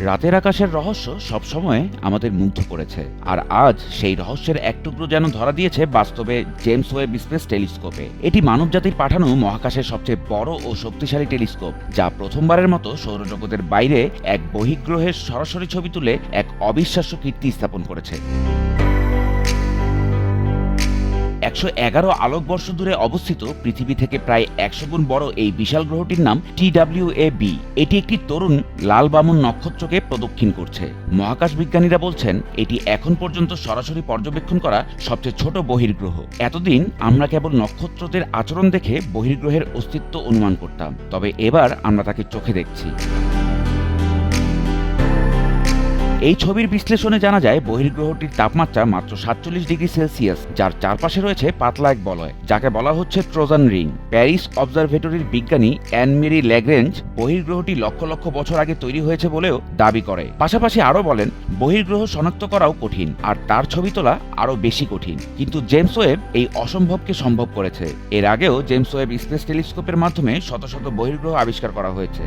রাতের আকাশের রহস্য সবসময় আমাদের মুগ্ধ করেছে। আর আজ সেই রহস্যের এক টুকরো যেন ধরা দিয়েছে বাস্তবে জেমস ওয়েব স্পেস টেলিস্কোপে। এটি মানবজাতির পাঠানো মহাকাশের সবচেয়ে বড় ও শক্তিশালী টেলিস্কোপ, যা প্রথমবারের মতো সৌরজগতের বাইরে এক বহিগ্রহের সরাসরি ছবি তুলে এক অবিশ্বাস্য কীর্তি স্থাপন করেছে। একশো এগারো আলোকবর্ষ দূরে অবস্থিত, পৃথিবী থেকে প্রায় একশো গুণ বড় এই বিশাল গ্রহটির নাম টি ডাব্লিউ এ বি। এটি একটি তরুণ লাল বামন নক্ষত্রকে প্রদক্ষিণ করছে। মহাকাশ বিজ্ঞানীরা বলছেন, এটি এখন পর্যন্ত সরাসরি পর্যবেক্ষণ করা সবচেয়ে ছোট বহির্গ্রহ। এতদিন আমরা কেবল নক্ষত্রদের আচরণ দেখে বহির্গ্রহের অস্তিত্ব অনুমান করতাম, তবে এবার আমরা তাকে চোখে দেখছি। এই ছবির বিশ্লেষণে জানা যায়, বহির্গ্রহটির তাপমাত্রা মাত্র সাতচল্লিশ ডিগ্রি সেলসিয়াস, যার চারপাশে রয়েছে পাতলা এক বলয়, যাকে বলা হচ্ছে ট্রোজান রিং। প্যারিস অবজারভেটরির বিজ্ঞানী অ্যানমেরি ল্যাগ্রেঞ্জ বহির্গ্রহটি লক্ষ লক্ষ বছর আগে তৈরি হয়েছে বলেও দাবি করে। পাশাপাশি আরও বলেন, বহির্গ্রহ শনাক্ত করাও কঠিন, আর তার ছবি তোলা আরও বেশি কঠিন। কিন্তু জেমস ওয়েব এই অসম্ভবকে সম্ভব করেছে। এর আগেও জেমস ওয়েব স্পেস টেলিস্কোপের মাধ্যমে শত শত বহির্গ্রহ আবিষ্কার করা হয়েছে।